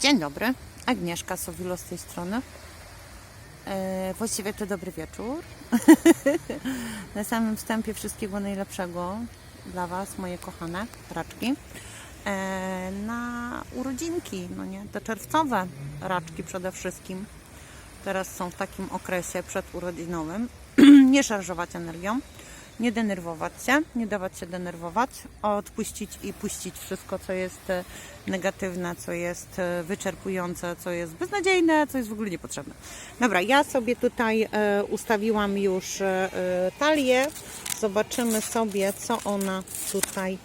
Dzień dobry, Agnieszka Sowilo z tej strony. E, właściwie to dobry wieczór. Na samym wstępie wszystkiego najlepszego dla Was, moje kochane raczki. E, na urodzinki, no nie, te czerwcowe raczki przede wszystkim. Teraz są w takim okresie przedurodzinowym. nie szarżować energią, nie denerwować się, nie dawać się denerwować, odpuścić i puścić wszystko, co jest e, negatywne, co jest e, wyczerpujące, co jest beznadziejne, co jest w ogóle niepotrzebne. Dobra, ja sobie tutaj e, ustawiłam już talię. Zobaczymy sobie, co ona tutaj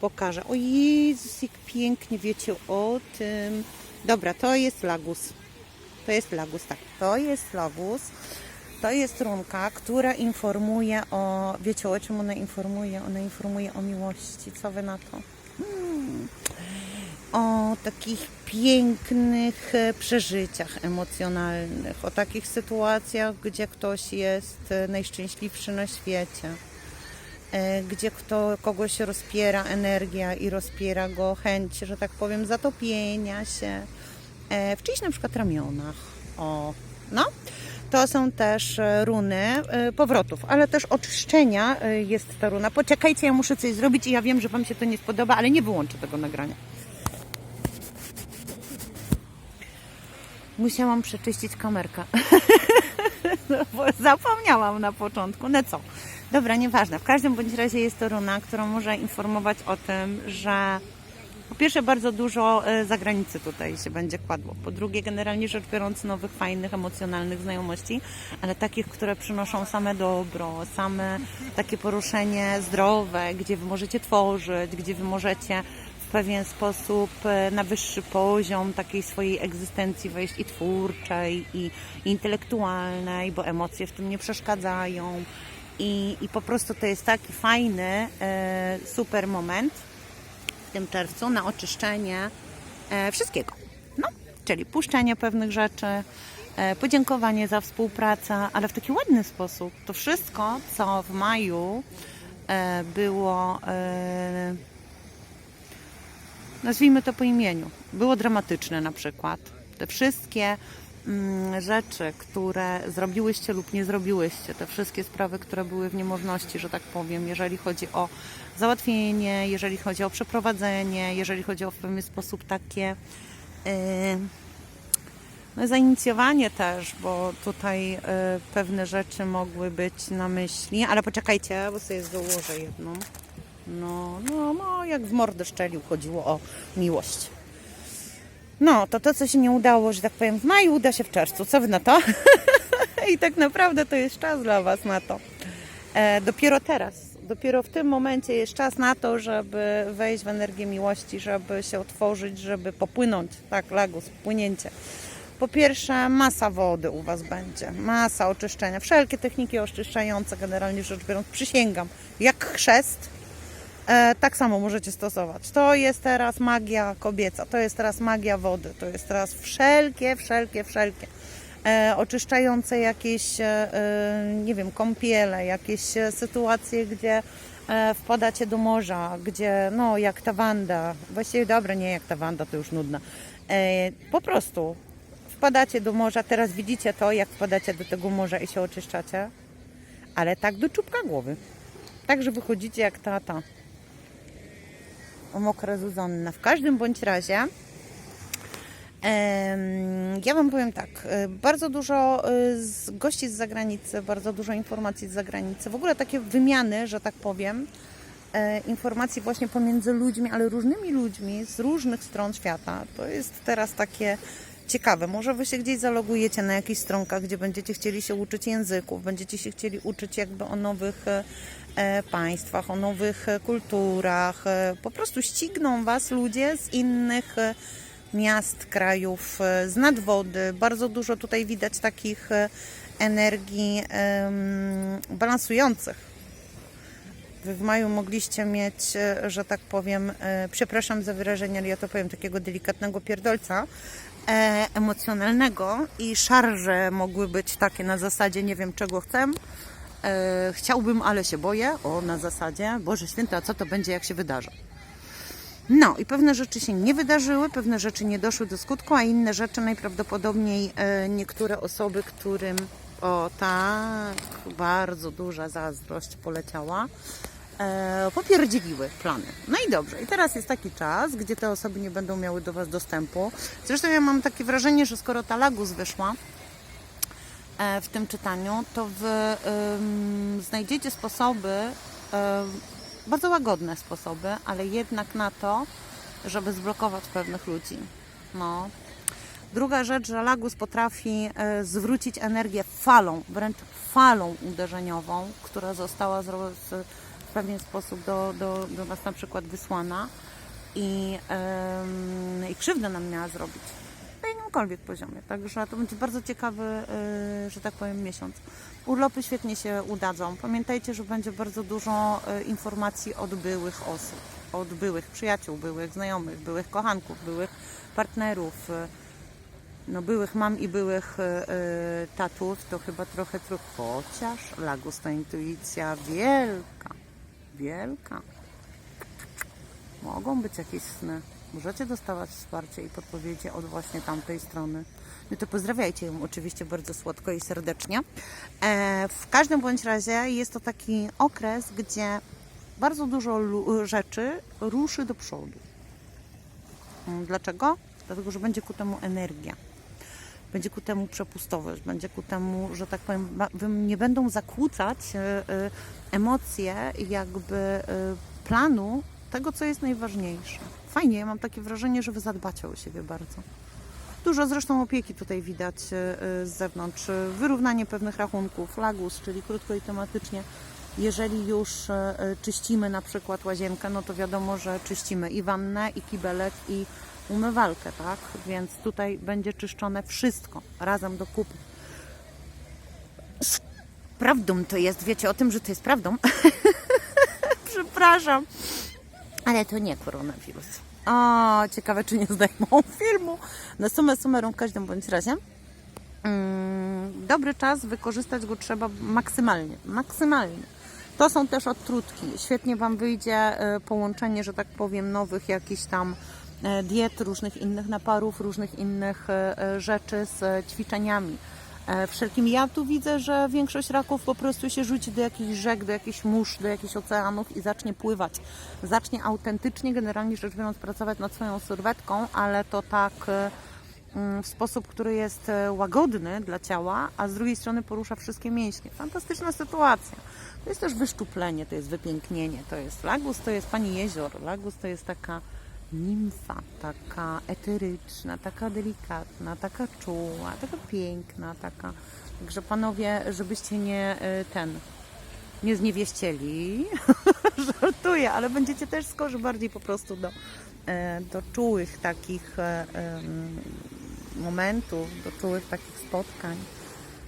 pokaże. O Jezus, jak pięknie wiecie o tym. Dobra, to jest lagus. To jest lagus, tak. To jest lagus. To jest runka, która informuje o. Wiecie o czym ona informuje? Ona informuje o miłości. Co wy na to? Hmm. O takich pięknych e, przeżyciach emocjonalnych, o takich sytuacjach, gdzie ktoś jest e, najszczęśliwszy na świecie, e, gdzie kto, kogoś rozpiera energia i rozpiera go chęć, że tak powiem, zatopienia się w czyichś na przykład ramionach. O, no. To są też e, runy e, powrotów, ale też oczyszczenia e, jest ta runa. Poczekajcie, ja muszę coś zrobić i ja wiem, że Wam się to nie spodoba, ale nie wyłączę tego nagrania. Musiałam przeczyścić kamerkę. No, bo zapomniałam na początku. No co? Dobra, nieważne. W każdym bądź razie jest to runa, która może informować o tym, że po pierwsze bardzo dużo e, zagranicy tutaj się będzie kładło. Po drugie, generalnie rzecz biorąc, nowych, fajnych, emocjonalnych znajomości, ale takich, które przynoszą same dobro, same takie poruszenie zdrowe, gdzie wy możecie tworzyć, gdzie wy możecie w pewien sposób e, na wyższy poziom takiej swojej egzystencji wejść i twórczej, i, intelektualnej, bo emocje w tym nie przeszkadzają. I, I po prostu to jest taki fajny, e, super moment w tym czerwcu na oczyszczenie e, wszystkiego. No, czyli puszczenie pewnych rzeczy, e, podziękowanie za współpracę, ale w taki ładny sposób. To wszystko, co w maju e, było, nazwijmy to po imieniu, było dramatyczne na przykład. Te wszystkie rzeczy, które zrobiłyście lub nie zrobiłyście, te wszystkie sprawy, które były w niemożności, że tak powiem, jeżeli chodzi o załatwienie, jeżeli chodzi o przeprowadzenie, jeżeli chodzi o w pewien sposób takie yy, no, zainicjowanie też, bo tutaj yy, pewne rzeczy mogły być na myśli, ale poczekajcie, bo sobie założę jedną. No, no, no, jak w mordę szczelił chodziło o miłość. No, to to, co się nie udało, że tak powiem, w maju, uda się w czerwcu. Co wy na to? I tak naprawdę to jest czas dla Was na to. E, dopiero teraz, dopiero w tym momencie jest czas na to, żeby wejść w energię miłości, żeby się otworzyć, żeby popłynąć. Tak, lagus, płynięcie. Po pierwsze, masa wody u Was będzie, masa oczyszczenia, wszelkie techniki oczyszczające, generalnie rzecz biorąc, przysięgam, jak chrzest, tak samo możecie stosować. To jest teraz magia kobieca, to jest teraz magia wody, to jest teraz wszelkie, wszelkie, wszelkie. E, oczyszczające jakieś, e, e, nie wiem, kąpiele, jakieś e, sytuacje, gdzie e, wpadacie do morza, gdzie, no, jak ta Wanda, właściwie dobre, nie jak ta Wanda, to już nudna. E, po prostu wpadacie do morza, teraz widzicie to, jak wpadacie do tego morza i się oczyszczacie, ale tak do czubka głowy. Tak, że wychodzicie jak tata o mokre Zuzanna. W każdym bądź razie ja Wam powiem tak, e, bardzo dużo z gości z zagranicy, bardzo dużo informacji z zagranicy, w ogóle takie wymiany, że tak powiem, e, informacji właśnie pomiędzy ludźmi, ale różnymi ludźmi z różnych stron świata. To jest teraz takie ciekawe. Może Wy się gdzieś zalogujecie na jakichś stronkach, gdzie będziecie chcieli się uczyć języków, będziecie się chcieli uczyć jakby o nowych e, państwach, o nowych e, kulturach. E, Po prostu ścigną Was ludzie z innych e, miast, krajów, e, z nadwody. Bardzo dużo tutaj widać takich e, energii balansujących. Wy w maju mogliście mieć, e, że tak powiem, e, przepraszam za wyrażenie, ale ja to powiem, takiego delikatnego pierdolca e, emocjonalnego i szarże mogły być takie na zasadzie nie wiem czego chcę. E, chciałbym, ale się boję. O, na zasadzie, Boże Święty, a co to będzie, jak się wydarzy? No i pewne rzeczy się nie wydarzyły, pewne rzeczy nie doszły do skutku, a inne rzeczy najprawdopodobniej e, niektóre osoby, którym o tak bardzo duża zazdrość poleciała, e, popierdzieliły plany. No i dobrze, i teraz jest taki czas, gdzie te osoby nie będą miały do Was dostępu. Zresztą ja mam takie wrażenie, że skoro ta Lagus wyszła, w tym czytaniu, to wy znajdziecie sposoby, ym, bardzo łagodne sposoby, ale jednak na to, żeby zblokować pewnych ludzi. No. Druga rzecz, że Lagus potrafi e, zwrócić energię falą, wręcz falą uderzeniową, która została w pewien sposób do, do, do nas na przykład wysłana i, i krzywdę nam miała zrobić jakimkolwiek poziomie. Także to będzie bardzo ciekawy, y, że tak powiem, miesiąc. Urlopy świetnie się udadzą. Pamiętajcie, że będzie bardzo dużo y, informacji od byłych osób, od byłych przyjaciół, byłych znajomych, byłych kochanków, byłych partnerów, no byłych mam i byłych y, tatów, to chyba trochę trudno. Chociaż Lagus to intuicja wielka, wielka. Mogą być jakieś sny. Możecie dostawać wsparcie i podpowiedzi od właśnie tamtej strony. No to pozdrawiajcie ją oczywiście bardzo słodko i serdecznie. E, w każdym bądź razie jest to taki okres, gdzie bardzo dużo rzeczy ruszy do przodu. Mm, Dlaczego? Dlatego, że będzie ku temu energia. Będzie ku temu przepustowość, będzie ku temu, że tak powiem, nie będą zakłócać e, e, emocje jakby planu tego, co jest najważniejsze. Fajnie, ja mam takie wrażenie, że wy zadbacie o siebie bardzo. Dużo zresztą opieki tutaj widać e, e, z zewnątrz. Wyrównanie pewnych rachunków, lagus, czyli krótko i tematycznie. Jeżeli już e, czyścimy na przykład łazienkę, no to wiadomo, że czyścimy i wannę, i kibelek, i umywalkę, tak? Więc tutaj będzie czyszczone wszystko razem do kupy. Prawdą to jest, wiecie o tym, że to jest prawdą? Przepraszam. Ale to nie koronawirus. O, ciekawe, czy nie zdejmą filmu. Na sumę summarum w każdym bądź razie. Mm, dobry czas, wykorzystać go trzeba maksymalnie. Maksymalnie. To są też odtrutki. Świetnie Wam wyjdzie e, połączenie, że tak powiem, nowych jakichś tam e, diet, różnych innych naparów, różnych innych e, rzeczy z ćwiczeniami. E, Wszelkim ja tu widzę, że większość raków po prostu się rzuci do jakichś rzek, do jakichś mórz, do jakichś oceanów i zacznie pływać. Zacznie autentycznie, generalnie rzecz biorąc, pracować nad swoją sylwetką, ale to tak e, mm, w sposób, który jest e, łagodny dla ciała, a z drugiej strony porusza wszystkie mięśnie. Fantastyczna sytuacja. To jest też wyszczuplenie, to jest wypięknienie, to jest lagus, to jest pani jezior. Lagus to jest taka nimfa, taka eteryczna, taka delikatna, taka czuła, taka piękna, taka. Także panowie, żebyście nie y, ten, nie zniewieścieli, żartuję, ale będziecie też skorzy bardziej po prostu do, e, do czułych takich e, momentów, do czułych takich spotkań.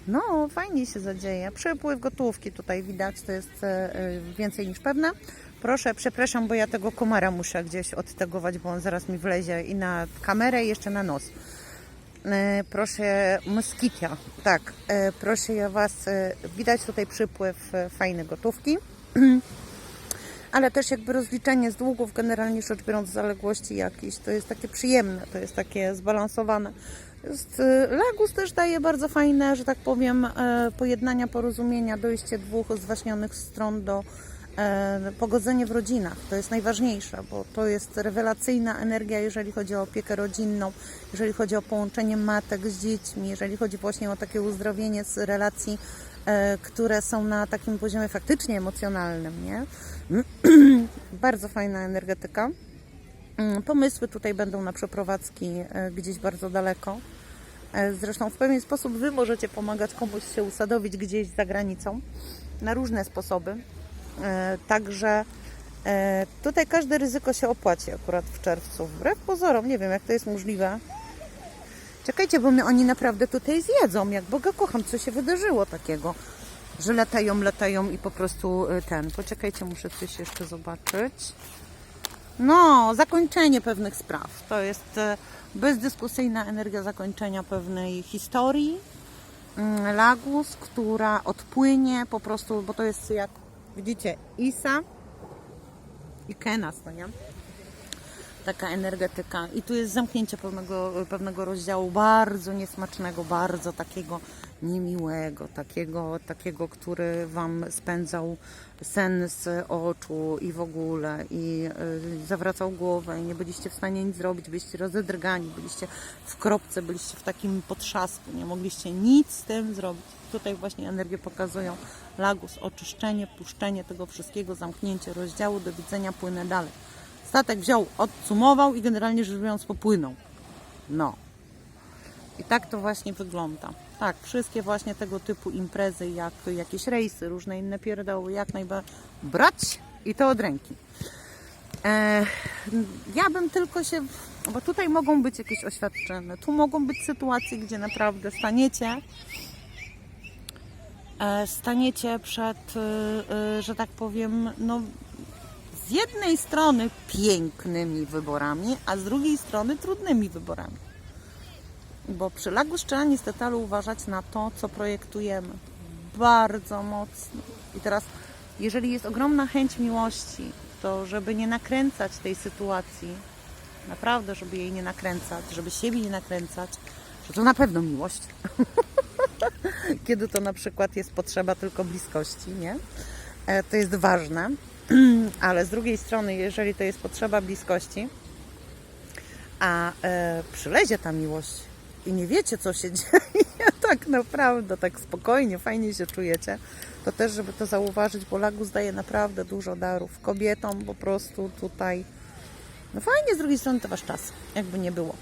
No, fajnie się zadzieje. Przepływ gotówki tutaj widać, to jest e, więcej niż pewne. Proszę, przepraszam, bo ja tego komara muszę gdzieś odtegować, bo on zaraz mi wlezie i na kamerę, i jeszcze na nos. E, Proszę, moskitia. Tak, e, proszę ja Was, e, widać tutaj przypływ e, fajnej gotówki. Ale też jakby rozliczenie z długów, generalnie rzecz biorąc, zaległości jakieś, to jest takie przyjemne, to jest takie zbalansowane. Jest, e, też daje bardzo fajne, że tak powiem, e, pojednania, porozumienia, dojście dwóch zwaśnionych stron do pogodzenie w rodzinach. To jest najważniejsze, bo to jest rewelacyjna energia, jeżeli chodzi o opiekę rodzinną, jeżeli chodzi o połączenie matek z dziećmi, jeżeli chodzi właśnie o takie uzdrowienie z relacji, e, które są na takim poziomie faktycznie emocjonalnym, nie? Bardzo fajna energetyka. Mm, Pomysły tutaj będą na przeprowadzki e, gdzieś bardzo daleko. E, Zresztą w pewien sposób Wy możecie pomagać komuś się usadowić gdzieś za granicą na różne sposoby. E, Także e, tutaj każde ryzyko się opłaci akurat w czerwcu. Wbrew pozorom, nie wiem jak to jest możliwe. Czekajcie, bo mnie oni naprawdę tutaj zjedzą. Jak Boga kocham, co się wydarzyło takiego, że latają, latają i po prostu e, ten. Poczekajcie, muszę coś jeszcze zobaczyć. No, zakończenie pewnych spraw. To jest bezdyskusyjna energia zakończenia pewnej historii. Mm, Lagus, która odpłynie po prostu, bo to jest jak widzicie Isa i Kenas, no nie? taka energetyka. I tu jest zamknięcie pewnego, pewnego rozdziału bardzo niesmacznego, bardzo takiego niemiłego, takiego, takiego, który Wam spędzał sen z oczu i w ogóle i y, zawracał głowę i nie byliście w stanie nic zrobić, byliście rozedrgani, byliście w kropce, byliście w takim potrzasku, nie mogliście nic z tym zrobić. Tutaj właśnie energię pokazują lagus, oczyszczenie, puszczenie tego wszystkiego, zamknięcie rozdziału, do widzenia, płynę dalej. Statek wziął, odsumował i generalnie rzecz biorąc popłynął. No. I tak to właśnie wygląda. Tak, wszystkie właśnie tego typu imprezy, jak jakieś rejsy, różne inne pierdoły, jak najbardziej brać i to od ręki. E, ja bym tylko się, bo tutaj mogą być jakieś oświadczenia, tu mogą być sytuacje, gdzie naprawdę staniecie, staniecie przed, e, e, że tak powiem, no z jednej strony pięknymi wyborami, a z drugiej strony trudnymi wyborami. Bo przy Lagu Szczela niestety uważać na to, co projektujemy. Bardzo mocno. I teraz, jeżeli jest ogromna chęć miłości, to żeby nie nakręcać tej sytuacji, naprawdę, żeby jej nie nakręcać, żeby siebie nie nakręcać, że to na pewno miłość. Kiedy to na przykład jest potrzeba tylko bliskości, nie? E, To jest ważne. Ale z drugiej strony, jeżeli to jest potrzeba bliskości, a e, przylezie ta miłość i nie wiecie, co się dzieje, tak naprawdę, tak spokojnie, fajnie się czujecie, to też, żeby to zauważyć, bo Lagus daje naprawdę dużo darów kobietom, po prostu tutaj. No fajnie, z drugiej strony to wasz czas, jakby nie było.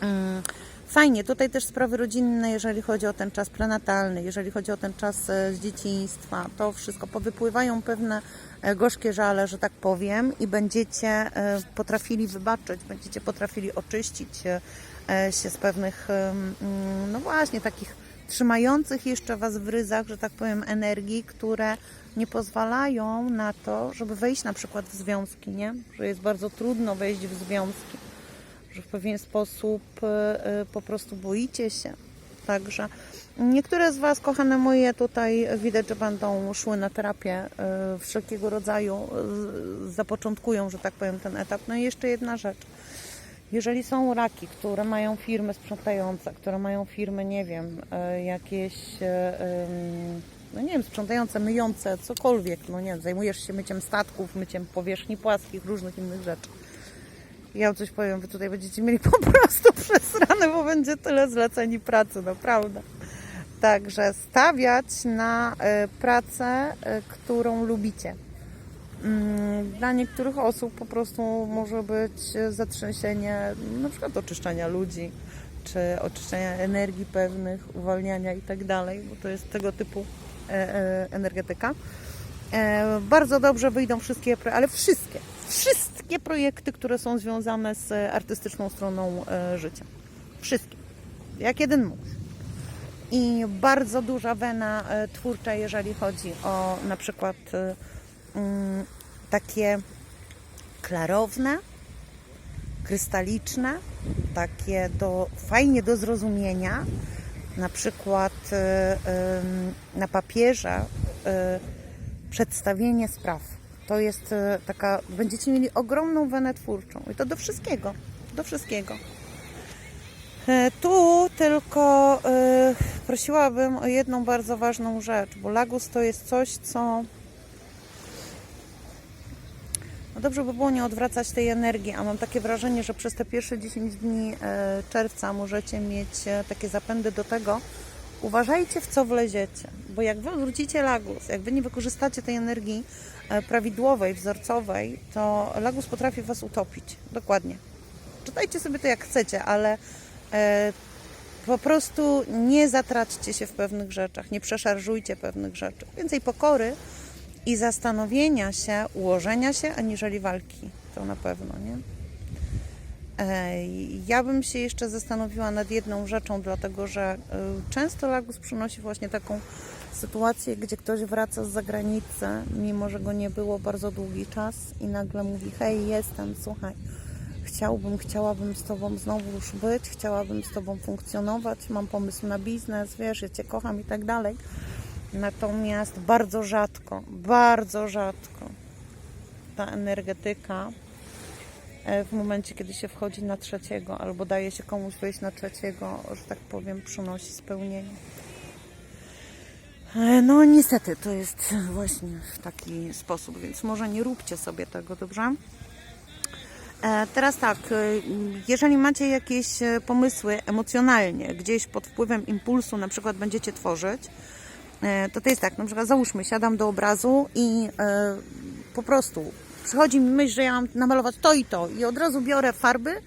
Mm, Fajnie, tutaj też sprawy rodzinne, jeżeli chodzi o ten czas prenatalny, jeżeli chodzi o ten czas e, z dzieciństwa, to wszystko powypływają pewne e, gorzkie żale, że tak powiem, i będziecie e, potrafili wybaczyć, będziecie potrafili oczyścić się z pewnych, mm, no właśnie, takich trzymających jeszcze Was w ryzach, że tak powiem, energii, które nie pozwalają na to, żeby wejść na przykład w związki, nie? Że jest bardzo trudno wejść w związki w pewien sposób e, e, po prostu boicie się. Także niektóre z Was, kochane moje, tutaj widać, że będą szły na terapię e, wszelkiego rodzaju, zapoczątkują, że tak powiem, ten etap. No i jeszcze jedna rzecz. Jeżeli są raki, które mają firmy sprzątające, które mają firmy, nie wiem, jakieś, no nie wiem, sprzątające, myjące, cokolwiek, no nie wiem, zajmujesz się myciem statków, myciem powierzchni płaskich, różnych innych rzeczy. Ja coś powiem, wy tutaj będziecie mieli po prostu przesrane, bo będzie tyle zleceń i pracy, naprawdę. Także stawiać na e, pracę, e, którą lubicie. Mm, Dla niektórych osób po prostu może być zatrzęsienie, na przykład oczyszczania ludzi, czy oczyszczania energii pewnych, uwalniania i tak dalej, bo to jest tego typu e, e, energetyka. E, Bardzo dobrze wyjdą wszystkie, ale wszystkie, wszystkie projekty, które są związane z artystyczną stroną e, życia. Wszystkie. Jak jeden mąż. I bardzo duża wena e, twórcza, jeżeli chodzi o na przykład e, mm, takie klarowne, krystaliczne, takie do, fajnie do zrozumienia, na przykład na papierze przedstawienie spraw. To jest e, taka, będziecie mieli ogromną wenę twórczą i to do wszystkiego, do wszystkiego. E, Tu tylko e, prosiłabym o jedną bardzo ważną rzecz, bo Lagus to jest coś, co no dobrze by było nie odwracać tej energii, a mam takie wrażenie, że przez te pierwsze 10 dni czerwca możecie mieć takie zapędy do tego. Uważajcie w co wleziecie, bo jak wy odwrócicie lagus, jak wy nie wykorzystacie tej energii prawidłowej, wzorcowej, to lagus potrafi was utopić. Dokładnie. Czytajcie sobie to jak chcecie, ale e, po prostu nie zatraćcie się w pewnych rzeczach, nie przeszarżujcie pewnych rzeczy. Więcej pokory i zastanowienia się, ułożenia się, aniżeli walki. To na pewno, nie? Ej, Ja bym się jeszcze zastanowiła nad jedną rzeczą, dlatego że często Lagus przynosi właśnie taką sytuację, gdzie ktoś wraca z zagranicy, mimo że go nie było bardzo długi czas i nagle mówi, hej, jestem, słuchaj, chciałbym, chciałabym z Tobą znowu już być, chciałabym z Tobą funkcjonować, mam pomysł na biznes, wiesz, ja Cię kocham i tak dalej. Natomiast bardzo rzadko, bardzo rzadko ta energetyka e, w momencie, kiedy się wchodzi na trzeciego albo daje się komuś wejść na trzeciego, że tak powiem, przynosi spełnienie. E, No niestety, to jest właśnie w taki sposób, więc może nie róbcie sobie tego, dobrze? E, Teraz tak, e, jeżeli macie jakieś pomysły emocjonalnie, gdzieś pod wpływem impulsu na przykład będziecie tworzyć, to to jest tak, na przykład załóżmy, siadam do obrazu i po prostu przychodzi mi myśl, że ja mam namalować to i to i od razu biorę farby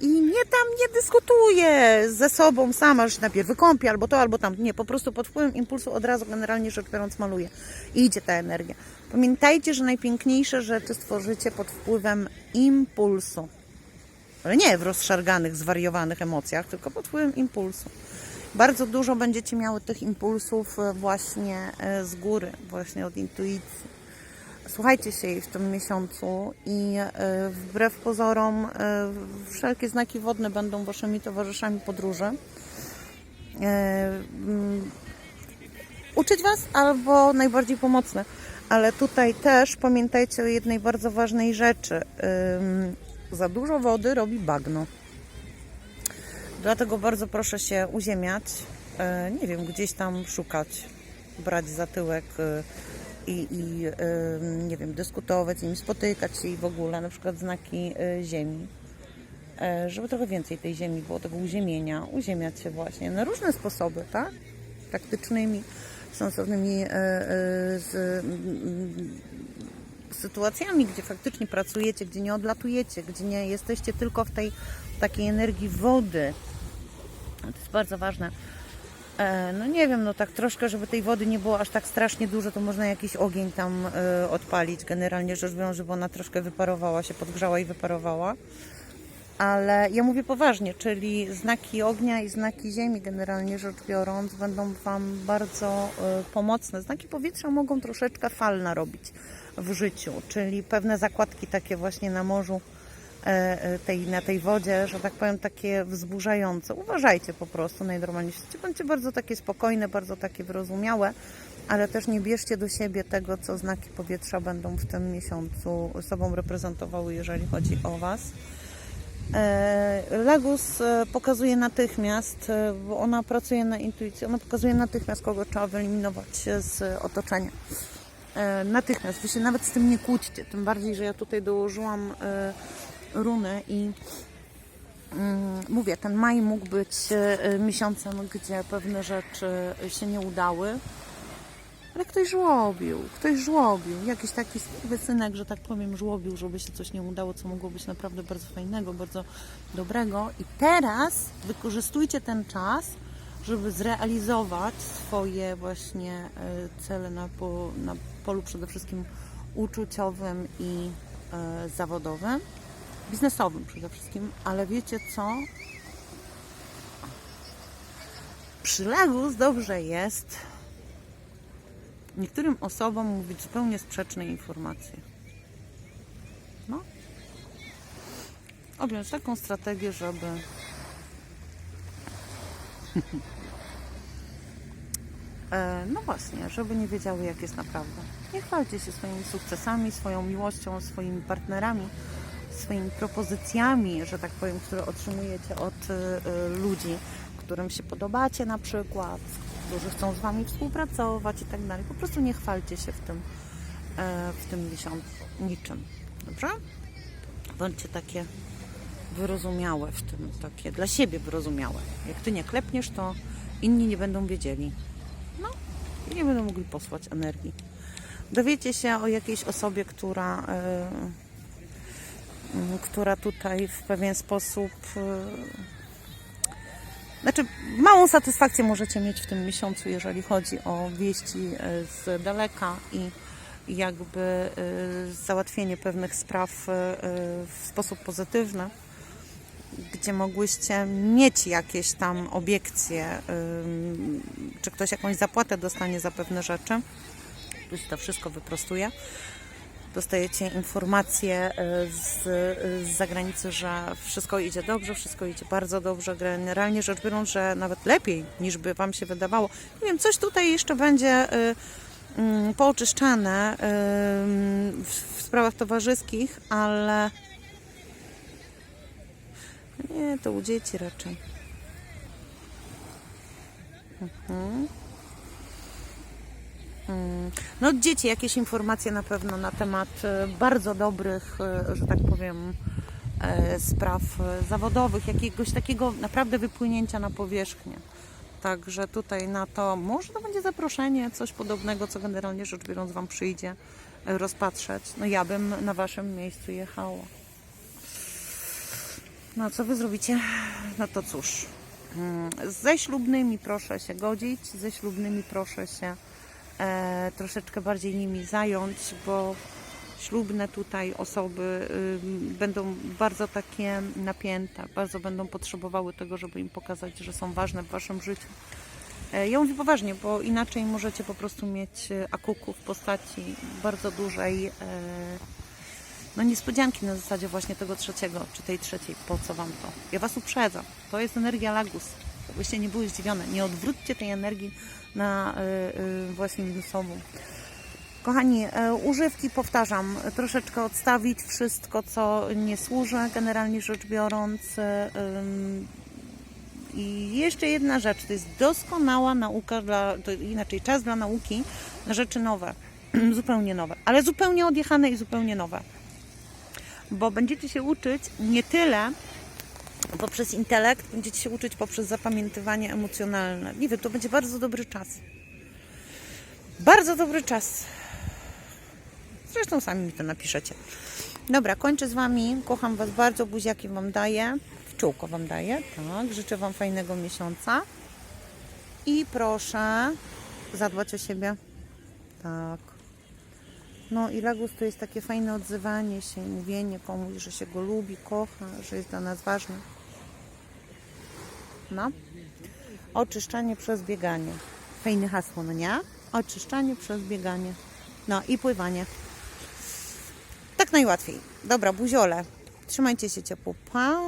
i nie tam nie dyskutuję ze sobą sama, że najpierw wykąpię albo to, albo tam. Nie, po prostu pod wpływem impulsu od razu generalnie rzecz biorąc maluję. I idzie ta energia. Pamiętajcie, że najpiękniejsze rzeczy stworzycie pod wpływem impulsu. Ale nie w rozszarganych, zwariowanych emocjach, tylko pod wpływem impulsu. Bardzo dużo będziecie miały tych impulsów właśnie e, z góry, właśnie od intuicji. Słuchajcie się jej w tym miesiącu i e, wbrew pozorom e, wszelkie znaki wodne będą waszymi towarzyszami podróży. E, mm, Uczyć was albo najbardziej pomocne. Ale tutaj też pamiętajcie o jednej bardzo ważnej rzeczy. Za dużo wody robi bagno. Dlatego bardzo proszę się uziemiać. Nie wiem, gdzieś tam szukać, brać za tyłek i, i nie wiem, dyskutować z nimi, spotykać się i w ogóle, na przykład znaki e, ziemi. E, Żeby trochę więcej tej ziemi było, tego uziemienia, uziemiać się właśnie na różne sposoby, tak? Praktycznymi, sensownymi e, z, sytuacjami, gdzie faktycznie pracujecie, gdzie nie odlatujecie, gdzie nie jesteście tylko w tej takiej energii wody. To jest bardzo ważne. E, No nie wiem, no tak troszkę, żeby tej wody nie było aż tak strasznie dużo, to można jakiś ogień tam e, odpalić, generalnie rzecz biorąc, żeby ona troszkę wyparowała się, podgrzała i wyparowała. Ale ja mówię poważnie, czyli znaki ognia i znaki ziemi, generalnie rzecz biorąc, będą Wam bardzo e, pomocne. Znaki powietrza mogą troszeczkę fal narobić w życiu, czyli pewne zakładki takie właśnie na morzu, tej, na tej wodzie, że tak powiem, takie wzburzające. Uważajcie po prostu najnormalniej. Bądźcie bardzo takie spokojne, bardzo takie wyrozumiałe, ale też nie bierzcie do siebie tego, co znaki powietrza będą w tym miesiącu sobą reprezentowały, jeżeli chodzi o Was. E, Lagus e, pokazuje natychmiast, e, bo ona pracuje na intuicji, ona pokazuje natychmiast, kogo trzeba wyeliminować z otoczenia. E, Natychmiast, wy się nawet z tym nie kłóćcie, tym bardziej, że ja tutaj dołożyłam e, runy i mm, mówię, ten maj mógł być e, miesiącem, gdzie pewne rzeczy się nie udały, ale ktoś żłobił, ktoś żłobił, jakiś taki wysynek, że tak powiem, żłobił, żeby się coś nie udało, co mogło być naprawdę bardzo fajnego, bardzo dobrego. I teraz wykorzystujcie ten czas, żeby zrealizować swoje właśnie e, cele na, po, na polu przede wszystkim uczuciowym i e, zawodowym, biznesowym przede wszystkim, ale wiecie co? Przylegus dobrze jest niektórym osobom mówić zupełnie sprzeczne informacje. No. Objąć taką strategię, żeby E, no właśnie, żeby nie wiedziały, jak jest naprawdę. Nie chwalcie się swoimi sukcesami, swoją miłością, swoimi partnerami, swoimi propozycjami, że tak powiem, które otrzymujecie od e, ludzi, którym się podobacie na przykład, którzy chcą z Wami współpracować i tak dalej. Po prostu nie chwalcie się w tym, e, w tym miesiącu niczym. Dobrze? Bądźcie takie wyrozumiałe w tym, takie dla siebie wyrozumiałe. Jak Ty nie klepniesz, to inni nie będą wiedzieli. No, nie będą mogli posłać energii. Dowiecie się o jakiejś osobie, która, m, która tutaj w pewien sposób. e, Znaczy, małą satysfakcję możecie mieć w tym miesiącu, jeżeli chodzi o wieści e, z daleka i jakby e, załatwienie pewnych spraw e, e, w sposób pozytywny gdzie mogłyście mieć jakieś tam obiekcje, czy ktoś jakąś zapłatę dostanie za pewne rzeczy, tu się to wszystko wyprostuje. Dostajecie informacje y, z, z zagranicy, że wszystko idzie dobrze, wszystko idzie bardzo dobrze. Generalnie rzecz biorąc, że nawet lepiej niż by Wam się wydawało. Nie wiem, coś tutaj jeszcze będzie y, mm, pooczyszczane w, w sprawach towarzyskich, ale Nie, to u dzieci raczej. Mhm. Mm. No dzieci, jakieś informacje na pewno na temat e, bardzo dobrych, e, że tak powiem, e, spraw zawodowych, jakiegoś takiego naprawdę wypłynięcia na powierzchnię. Także tutaj na to może to będzie zaproszenie, coś podobnego, co generalnie rzecz biorąc Wam przyjdzie rozpatrzeć. No ja bym na Waszym miejscu jechała. No a co Wy zrobicie? No to cóż. Mm, Ze ślubnymi proszę się godzić, ze ślubnymi proszę się e, troszeczkę bardziej nimi zająć, bo ślubne tutaj osoby y, będą bardzo takie napięte, bardzo będą potrzebowały tego, żeby im pokazać, że są ważne w waszym życiu. E, Ja mówię poważnie, bo inaczej możecie po prostu mieć e, akuku w postaci bardzo dużej e, no niespodzianki na zasadzie właśnie tego trzeciego, czy tej trzeciej. Po co wam to? Ja was uprzedzam. To jest energia lagus. Żebyście nie były zdziwione. Nie odwróćcie tej energii na y, y, właśnie minusową. Kochani, e, używki powtarzam, troszeczkę odstawić wszystko, co nie służy, generalnie rzecz biorąc. e, I jeszcze jedna rzecz, to jest doskonała nauka, dla, inaczej czas dla nauki na rzeczy nowe, zupełnie nowe, ale zupełnie odjechane i zupełnie nowe. Bo będziecie się uczyć nie tyle poprzez intelekt, będziecie się uczyć poprzez zapamiętywanie emocjonalne. Nie wiem, to będzie bardzo dobry czas. Bardzo dobry czas. Zresztą sami mi to napiszecie. Dobra, kończę z Wami. Kocham Was bardzo, buziaki Wam daję. W Wam daję, tak. Życzę Wam fajnego miesiąca. I proszę zadbać o siebie. Tak. No i Lagus to jest takie fajne odzywanie się, mówienie komuś, że się go lubi, kocha, że jest dla nas ważny. No. Oczyszczanie przez bieganie. Fajne hasło, no nie? Oczyszczanie przez bieganie. No i pływanie. Tak najłatwiej. Dobra, buziole. Trzymajcie się ciepło. Pa!